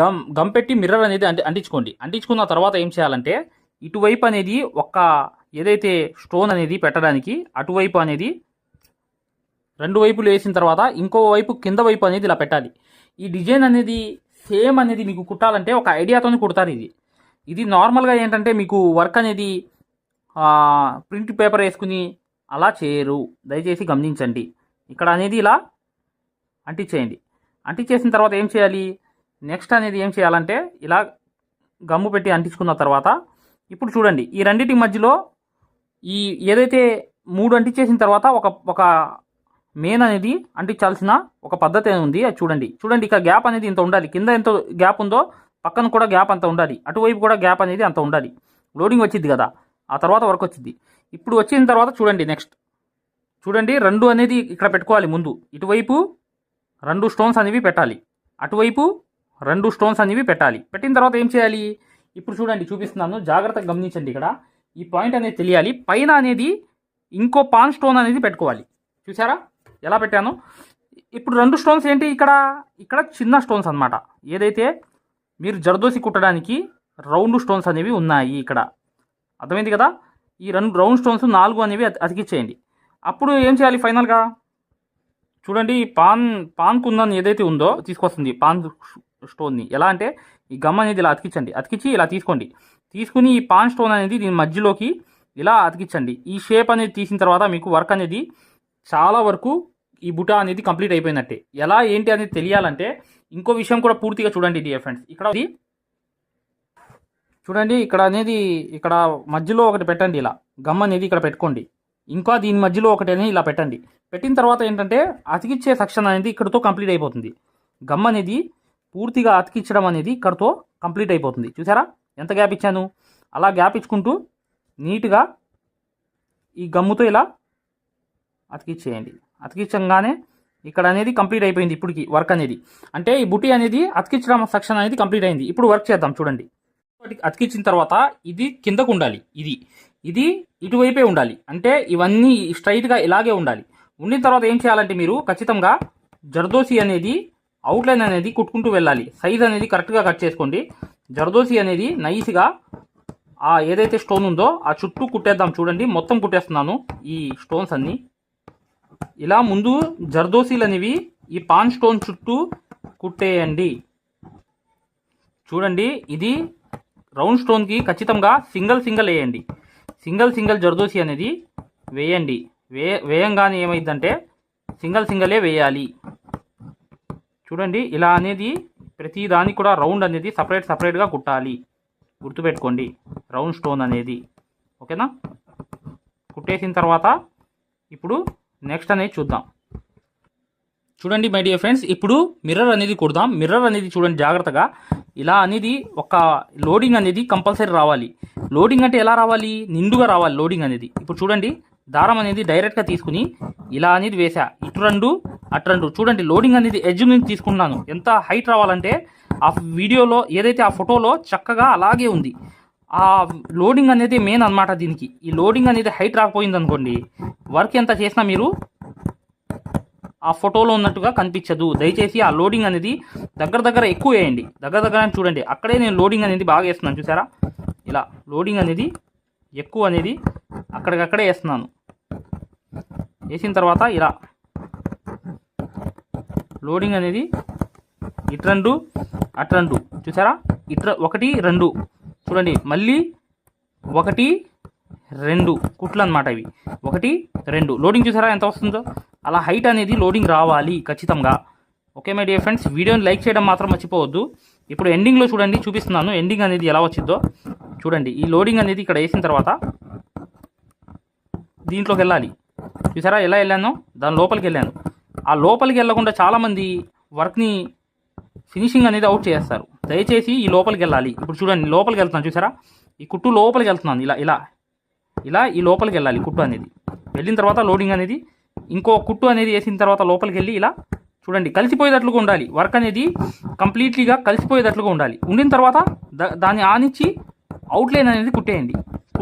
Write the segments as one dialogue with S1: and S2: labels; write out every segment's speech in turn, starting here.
S1: Gum gum పెట్టి mirror అనేది అంటి అంటించుకోండి. అంటించుకున్న తర్వాత ఏం చేయాలంటే ఇటువైపు అనేది ఒక ఏదైతే స్టోన్ అనేది పెట్టడానికి అటువైపు అనేది రెండు వైపులు వేసిన తర్వాత ఇంకో వైపు కింద వైపు అనేది ఇలా పెట్టాలి. ఈ డిజైన్ అనేది సేమ్ అనేది మీకు కుట్టాలంటే ఒక ఐడియాతో కుడతారు ఇది. ఇది నార్మల్గా ఏంటంటే మీకు వర్క్ అనేది ప్రింట్ పేపర్ వేసుకుని అలా చేయరు. దయచేసి గమనించండి. ఇక్కడ అనేది ఇలా అంటించేయండి. అంటించేసిన తర్వాత ఏం చేయాలి? నెక్స్ట్ అనేది ఏం చేయాలంటే ఇలా గమ్ము పెట్టి అంటించుకున్న తర్వాత ఇప్పుడు చూడండి ఈ రెండింటి మధ్యలో ఈ ఏదైతే మూడు అంటించేసిన తర్వాత ఒక ఒక మెయిన్ అనేది అంటించాల్సిన ఒక పద్ధతి ఉంది అది చూడండి. చూడండి ఇక గ్యాప్ అనేది ఇంత ఉండాలి. కింద ఎంత గ్యాప్ ఉందో పక్కన కూడా గ్యాప్ అంత ఉండాలి. అటువైపు కూడా గ్యాప్ అనేది అంత ఉండాలి. లోడింగ్ వచ్చింది కదా ఆ తర్వాత వర్క్ వచ్చింది. ఇప్పుడు వచ్చిన తర్వాత చూడండి నెక్స్ట్ చూడండి రెండు అనేది ఇక్కడ పెట్టుకోవాలి ముందు. ఇటువైపు రెండు స్టోన్స్ అనేవి పెట్టాలి. అటువైపు రెండు స్టోన్స్ అనేవి పెట్టాలి. పెట్టిన తర్వాత ఏం చేయాలి? ఇప్పుడు చూడండి చూపిస్తున్నాను. జాగ్రత్తగా గమనించండి ఇక్కడ. ఈ పాయింట్ అనేది తెలియాలి. పైన అనేది ఇంకో పాన్ స్టోన్ అనేది పెట్టుకోవాలి. చూసారా ఎలా పెట్టాను? ఇప్పుడు రెండు స్టోన్స్ ఏంటి ఇక్కడ? ఇక్కడ చిన్న స్టోన్స్ అన్నమాట. ఏదైతే మీరు జరదోసి కుట్టడానికి రౌండ్ స్టోన్స్ అనేవి ఉన్నాయి ఇక్కడ. అర్థమైంది కదా? ఈ రెండు రౌండ్ స్టోన్స్ నాలుగు అనేవి అతికిచ్చేయండి. అప్పుడు ఏం చేయాలి ఫైనల్గా? చూడండి పాన్ పాన్ కుందన్ ఏదైతే ఉందో తీసుకొస్తుంది. పాన్ స్టోన్ని. ఎలా అంటే ఈ గమ్ అనేది ఇలా అతికించండి. అతికించి ఇలా తీసుకోండి. తీసుకుని ఈ పాన్ స్టోన్ అనేది దీని మధ్యలోకి ఇలా అతికించండి. ఈ షేప్ అనేది తీసిన తర్వాత మీకు వర్క్ అనేది చాలా వరకు ఈ బుటా అనేది కంప్లీట్ అయిపోయినట్టే. ఎలా ఏంటి అనేది తెలియాలంటే ఇంకో విషయం కూడా పూర్తిగా చూడండి డియర్ ఫ్రెండ్స్. ఇక్కడ చూడండి ఇక్కడ అనేది ఇక్కడ మధ్యలో ఒకటి పెట్టండి ఇలా. గమ్ అనేది ఇక్కడ పెట్టుకోండి. ఇంకా దీని మధ్యలో ఒకటి అనేది ఇలా పెట్టండి. పెట్టిన తర్వాత ఏంటంటే అతికిచ్చే సెక్షన్ అనేది ఇక్కడతో కంప్లీట్ అయిపోతుంది. గమ్ అనేది పూర్తిగా అతికించడం అనేది ఇక్కడతో కంప్లీట్ అయిపోతుంది. చూసారా? ఎంత గ్యాప్ ఇచ్చాను? అలా గ్యాప్ ఇచ్చుకుంటూ నీట్గా ఈ గమ్ముతో ఇలా అతికిచ్చేయండి. అతికించగానే ఇక్కడ అనేది కంప్లీట్ అయిపోయింది ఇప్పటికి వర్క్ అనేది. అంటే ఈ బుటీ అనేది అతికించడం సెక్షన్ అనేది కంప్లీట్ అయింది. ఇప్పుడు వర్క్ చేద్దాం చూడండి. అతికించిన తర్వాత ఇది కిందకు ఉండాలి. ఇది. ఇది ఇటువైపే ఉండాలి. అంటే ఇవన్నీ స్ట్రైట్గా ఇలాగే ఉండాలి. ఉండిన తర్వాత ఏం చేయాలంటే మీరు ఖచ్చితంగా జర్దోసి అనేది అవుట్లైన్ అనేది కుట్టుకుంటూ వెళ్ళాలి. సైజ్ అనేది కరెక్ట్గా కట్ చేసుకోండి. జర్దోసి అనేది నైస్గా ఆ ఏదైతే స్టోన్ ఉందో ఆ చుట్టూ కుట్టేద్దాం. చూడండి మొత్తం కుట్టేస్తున్నాను ఈ స్టోన్స్ అన్నీ. ఇలా ముందు జర్దోసీలు అనేవి ఈ పాన్ స్టోన్ చుట్టూ కుట్టేయండి. చూడండి ఇది రౌండ్ స్టోన్కి ఖచ్చితంగా సింగిల్ సింగిల్ వేయండి. సింగిల్ సింగిల్ జర్దోసి అనేది వేయండి. వే వేయంగానే ఏమైందంటే సింగిల్ సింగలే వేయాలి. చూడండి ఇలా అనేది ప్రతి దానికి కూడా రౌండ్ అనేది సపరేట్ సపరేట్గా కుట్టాలి. గుర్తుపెట్టుకోండి రౌండ్ స్టోన్ అనేది. ఓకేనా? కుట్టేసిన తర్వాత ఇప్పుడు నెక్స్ట్ అనేది చూద్దాం. చూడండి మై డియర్ ఫ్రెండ్స్ ఇప్పుడు మిర్రర్ అనేది కుడదాం. మిర్రర్ అనేది చూడండి జాగ్రత్తగా. ఇలా అనేది ఒక లోడింగ్ అనేది కంపల్సరీ రావాలి. లోడింగ్ అంటే ఎలా రావాలి? నిండుగా రావాలి లోడింగ్ అనేది. ఇప్పుడు చూడండి దారం అనేది డైరెక్ట్గా తీసుకుని ఇలా అనేది వేసా ఇటు రెండు అటు రెండు. చూడండి లోడింగ్ అనేది ఎడ్జ్ నుంచి తీసుకున్నాను ఎంత హైట్ రావాలంటే ఆ వీడియోలో ఏదైతే ఆ ఫోటోలో చక్కగా అలాగే ఉంది. ఆ లోడింగ్ అనేది మెయిన్ అన్నమాట దీనికి. ఈ లోడింగ్ అనేది హైట్ రాకపోయింది అనుకోండి వర్క్ ఎంత చేసినా మీరు ఆ ఫోటోలో ఉన్నట్టుగా కనిపించదు. దయచేసి ఆ లోడింగ్ అనేది దగ్గర దగ్గర ఎక్కువ వేయండి. దగ్గర దగ్గర చూడండి అక్కడే నేను లోడింగ్ అనేది బాగా వేస్తున్నాను చూసారా? ఇలా లోడింగ్ అనేది ఎక్కువ అనేది అక్కడికక్కడే వేస్తున్నాను. వేసిన తర్వాత ఇలా లోడింగ్ అనేది ఇటు రెండు అటు రెండు. చూసారా? ఇటు ఒకటి రెండు. చూడండి మళ్ళీ ఒకటి రెండు. కుట్లు అనమాట ఇవి. ఒకటి రెండు. లోడింగ్ చూసారా ఎంత వస్తుందో? అలా హైట్ అనేది లోడింగ్ రావాలి ఖచ్చితంగా. Okay my dear friends? వీడియోని లైక్ చేయడం మాత్రం మర్చిపోవద్దు. ఇప్పుడు ఎండింగ్లో చూడండి చూపిస్తున్నాను ఎండింగ్ అనేది ఎలా వచ్చిందో చూడండి ఈ లోడింగ్ అనేది ఇక్కడ వేసిన తర్వాత దీంట్లోకి వెళ్ళాలి. చూసారా ఎలా వెళ్ళానో? దాని లోపలికి వెళ్ళాను. ఆ లోపలికి వెళ్ళకుండా చాలామంది వర్క్ని ఫినిషింగ్ అనేది అవుట్ చేస్తారు. దయచేసి ఈ లోపలికి వెళ్ళాలి. ఇప్పుడు చూడండి లోపలికి వెళ్తున్నాను. చూసారా? ఈ కుట్టు లోపలికి వెళ్తున్నాను. ఇలా ఇలా ఇలా ఈ లోపలికి వెళ్ళాలి కుట్టు అనేది. వెళ్ళిన తర్వాత లోడింగ్ అనేది ఇంకో కుట్టు అనేది వేసిన తర్వాత లోపలికి వెళ్ళి ఇలా చూడండి కలిసిపోయేటట్లుగా ఉండాలి. వర్క్ అనేది కంప్లీట్లీగా కలిసిపోయేటట్లుగా ఉండాలి. ఉండిన తర్వాత దా- దాన్ని ఆనిచ్చి అవుట్లైన్ అనేది కుట్టేయండి.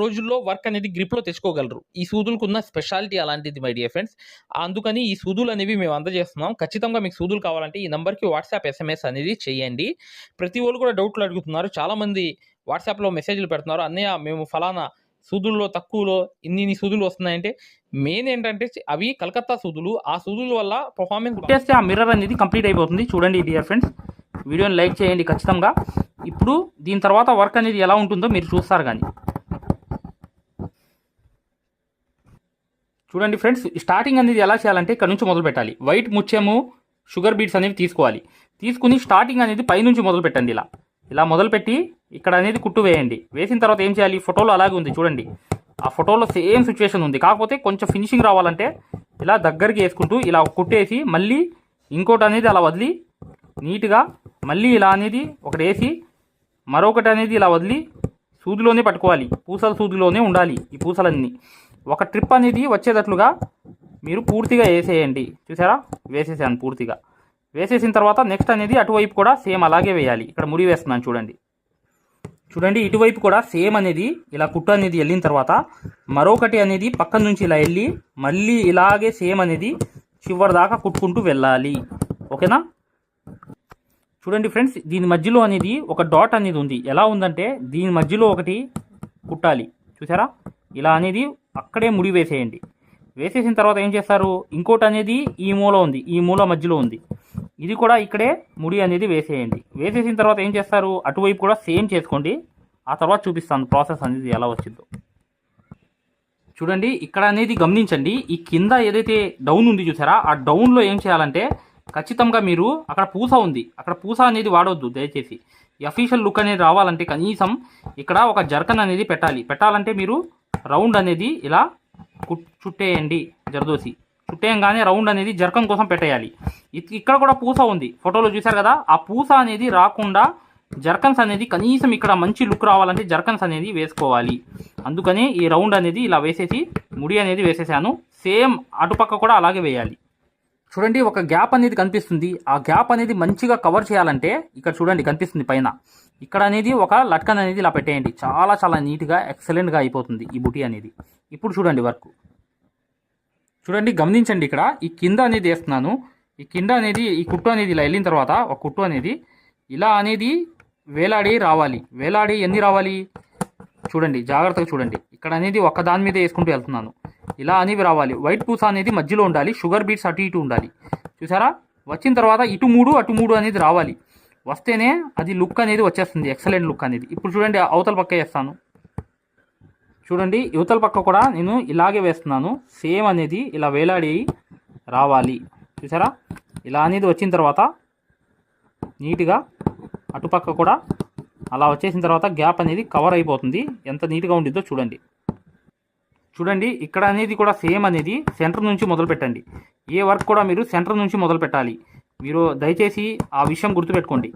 S2: రోజుల్లో వర్క్ అనేది గ్రిప్లో తెచ్చుకోగలరు. ఈ సూదులకు ఉన్న స్పెషాలిటీ అలాంటిది మై డియర్ ఫ్రెండ్స్. అందుకని ఈ సూదులు అనేవి మేము అందజేస్తున్నాం. ఖచ్చితంగా మీకు సూదులు కావాలంటే ఈ నెంబర్కి వాట్సాప్ ఎస్ఎంఎస్ అనేది చేయండి. ప్రతి వాళ్ళు కూడా డౌట్లు అడుగుతున్నారు. చాలామంది వాట్సాప్లో మెసేజ్లు పెడుతున్నారు. అన్నయ్య మేము ఫలానా సూదుల్లో తక్కువలో ఇన్ని ఇన్ని సూదులు వస్తున్నాయంటే మెయిన్ ఏంటంటే అవి కలకత్తా సూదులు. ఆ సూదుల వల్ల పర్ఫార్మెన్స్
S1: కుట్టేస్తే ఆ మిర్రర్ అనేది కంప్లీట్ అయిపోతుంది. చూడండి డియర్ ఫ్రెండ్స్. వీడియోని లైక్ చేయండి ఖచ్చితంగా. ఇప్పుడు దీని తర్వాత వర్క్ అనేది ఎలా ఉంటుందో మీరు చూస్తారు కానీ. చూడండి ఫ్రెండ్స్ స్టార్టింగ్ అనేది ఎలా చేయాలంటే ఇక్కడ నుంచి మొదలు పెట్టాలి. వైట్ ముత్యము షుగర్ బీట్స్ అనేవి తీసుకోవాలి. తీసుకుని స్టార్టింగ్ అనేది పైనుంచి మొదలు పెట్టండి ఇలా. ఇలా మొదలుపెట్టి ఇక్కడ అనేది కుట్టు వేయండి. వేసిన తర్వాత ఏం చేయాలి? ఫోటోలో అలాగే ఉంది చూడండి. ఆ ఫోటోలో సేమ్ సిచ్యువేషన్ ఉంది. కాకపోతే కొంచెం ఫినిషింగ్ రావాలంటే ఇలా దగ్గరికి వేసుకుంటూ ఇలా కుట్టేసి మళ్ళీ ఇంకోటి అనేది అలా వదిలి నీట్గా మళ్ళీ ఇలా అనేది ఒకటి వేసి మరొకటి అనేది ఇలా వదిలి సూదిలోనే పట్టుకోవాలి. పూసల సూదిలోనే ఉండాలి ఈ పూసలన్నీ. ఒక ట్రిప్ అనేది వచ్చేటట్లుగా మీరు పూర్తిగా వేసేయండి. చూసారా? వేసేసాను పూర్తిగా. వేసేసిన తర్వాత నెక్స్ట్ అనేది అటువైపు కూడా సేమ్ అలాగే వేయాలి. ఇక్కడ ముడి వేస్తున్నాను చూడండి. చూడండి ఇటువైపు కూడా సేమ్ అనేది ఇలా కుట్టు అనేది వెళ్ళిన తర్వాత మరొకటి అనేది పక్కన నుంచి ఇలా వెళ్ళి మళ్ళీ ఇలాగే సేమ్ అనేది చివరి దాకా కుట్టుకుంటూ వెళ్ళాలి. ఓకేనా? చూడండి ఫ్రెండ్స్ దీని మధ్యలో అనేది ఒక డాట్ అనేది ఉంది. ఎలా ఉందంటే దీని మధ్యలో ఒకటి కుట్టాలి. చూసారా? ఇలా అనేది అక్కడే ముడి వేసేయండి. వేసేసిన తర్వాత ఏం చేస్తారు? ఇంకోటి అనేది ఈ మూల ఉంది. ఈ మూల మధ్యలో ఉంది. ఇది కూడా ఇక్కడే ముడి అనేది వేసేయండి. వేసేసిన తర్వాత ఏం చేస్తారు? అటువైపు కూడా సేమ్ చేసుకోండి. ఆ తర్వాత చూపిస్తాను ప్రాసెస్ అనేది ఎలా వచ్చిందో. చూడండి ఇక్కడ అనేది గమనించండి. ఈ కింద ఏదైతే డౌన్ ఉంది చూసారా ఆ డౌన్లో ఏం చేయాలంటే ఖచ్చితంగా మీరు అక్కడ పూస ఉంది. అక్కడ పూస అనేది వాడవద్దు దయచేసి. అఫీషియల్ లుక్ అనేది రావాలంటే కనీసం ఇక్కడ ఒక జర్కన్ అనేది పెట్టాలి. పెట్టాలంటే మీరు రౌండ్ అనేది ఇలా కుట్ చుట్టేయండి జరదోసి. చుట్టేయంగానే రౌండ్ అనేది జర్కన్ కోసం పెట్టేయాలి. ఇక్కడ కూడా పూస ఉంది. ఫోటోలో చూశారు కదా? ఆ పూస అనేది రాకుండా జర్కన్స్ అనేది కనీసం ఇక్కడ మంచి లుక్ రావాలంటే జర్కన్స్ అనేది వేసుకోవాలి. అందుకని ఈ రౌండ్ అనేది ఇలా వేసేసి ముడి అనేది వేసేసాను. సేమ్ అటుపక్క కూడా అలాగే వేయాలి. చూడండి ఒక గ్యాప్ అనేది కనిపిస్తుంది. ఆ గ్యాప్ అనేది మంచిగా కవర్ చేయాలంటే ఇక్కడ చూడండి కనిపిస్తుంది పైన. ఇక్కడ అనేది ఒక లట్కన్ అనేది ఇలా పెట్టేయండి. చాలా చాలా నీట్గా ఎక్సలెంట్గా అయిపోతుంది ఈ బుటీ అనేది. ఇప్పుడు చూడండి వర్క్. చూడండి గమనించండి ఇక్కడ. ఈ కింద అనేది వేస్తున్నాను. ఈ కింద అనేది ఈ కుట్టు అనేది ఇలా వెళ్ళిన తర్వాత ఒక కుట్టు అనేది ఇలా అనేది వేలాడి రావాలి. వేలాడి ఎన్ని రావాలి? చూడండి జాగ్రత్తగా చూడండి. ఇక్కడ అనేది ఒక దాని మీద వేసుకుంటూ వెళ్తున్నాను. ఇలా అనేవి రావాలి. వైట్ పూస అనేది మధ్యలో ఉండాలి. షుగర్ బీట్స్ అటు ఇటు ఉండాలి. చూసారా? వచ్చిన తర్వాత ఇటు మూడు అటు మూడు అనేది రావాలి. వస్తేనే అది లుక్ అనేది వచ్చేస్తుంది ఎక్సలెంట్ లుక్ అనేది. ఇప్పుడు చూడండి అవతల పక్క వేస్తాను. చూడండి యువతల పక్క కూడా నేను ఇలాగే వేస్తున్నాను. సేమ్ అనేది ఇలా వేలాడి రావాలి. చూసారా? ఇలా అనేది వచ్చిన తర్వాత నీట్గా అటుపక్క కూడా అలా వచ్చేసిన తర్వాత గ్యాప్ అనేది కవర్ అయిపోతుంది. ఎంత నీట్గా ఉండిద్దో చూడండి. చూడండి ఇక్కడ అనేది కూడా సేమ్ అనేది సెంటర్ నుంచి మొదలు పెట్టండి ఏ వర్క్ కూడా మీరు సెంటర్ నుంచి మొదలు పెట్టాలి మీరు దయచేసి ఆ విషయం గుర్తుపెట్టుకోండి.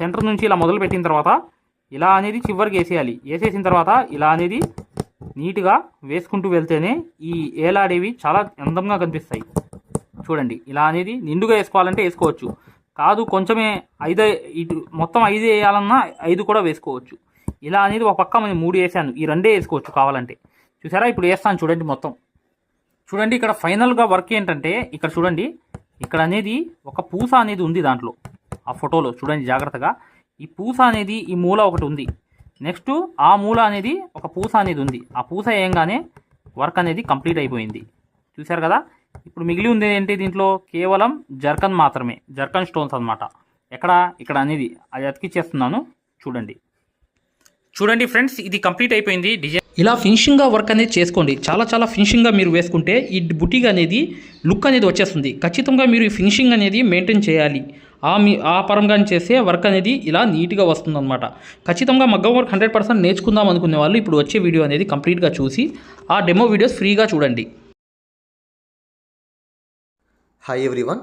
S1: సెంటర్ నుంచి ఇలా మొదలు పెట్టిన తర్వాత ఇలా అనేది చివరికి వేసేయాలి. వేసేసిన తర్వాత ఇలా అనేది నీట్గా వేసుకుంటూ వెళ్తేనే ఈ ఏలాడేవి చాలా అందంగా కనిపిస్తాయి. చూడండి ఇలా అనేది నిండుగా వేసుకోవాలంటే వేసుకోవచ్చు. కాదు కొంచెమే ఐదు ఇటు మొత్తం ఐదు వేయాలన్నా ఐదు కూడా వేసుకోవచ్చు. ఇలా అనేది ఒక పక్క మనం మూడు వేసాను. ఈ రెండే వేసుకోవచ్చు కావాలంటే. చూసారా? ఇప్పుడు వేస్తాను చూడండి మొత్తం. చూడండి ఇక్కడ ఫైనల్గా వర్క్ ఏంటంటే ఇక్కడ చూడండి ఇక్కడ అనేది ఒక పూస అనేది ఉంది దాంట్లో. ఆ ఫోటోలో చూడండి జాగ్రత్తగా. ఈ పూస అనేది ఈ మూల ఒకటి ఉంది. నెక్స్ట్ ఆ మూల అనేది ఒక పూస అనేది ఉంది. ఆ పూస వేయంగానే వర్క్ అనేది కంప్లీట్ అయిపోయింది. చూశారు కదా? ఇప్పుడు మిగిలి ఉంది ఏంటి దీంట్లో? కేవలం జర్కన్ మాత్రమే. జర్కన్ స్టోన్స్ అన్నమాట. ఎక్కడ? ఇక్కడ అనేది. అది అతికిచ్చేస్తున్నాను. చూడండి. చూడండి ఫ్రెండ్స్ ఇది కంప్లీట్ అయిపోయింది. డిజైన్ ఇలా ఫినిషింగ్గా వర్క్ అనేది చేసుకోండి. చాలా చాలా ఫినిషింగ్గా మీరు వేసుకుంటే ఈ బుటీగా అనేది లుక్ అనేది వచ్చేస్తుంది. ఖచ్చితంగా మీరు ఈ ఫినిషింగ్ అనేది మెయింటైన్ చేయాలి.
S2: ఆ మీ ఆ పరంగా చేసే వర్క్ అనేది ఇలా నీట్గా వస్తుందన్నమాట. ఖచ్చితంగా మగ్గం వర్క్ హండ్రెడ్ పర్సెంట్ నేర్చుకుందాం అనుకునే వాళ్ళు ఇప్పుడు వచ్చే వీడియో అనేది కంప్లీట్గా చూసి ఆ డెమో వీడియోస్ ఫ్రీగా చూడండి.
S3: Hi everyone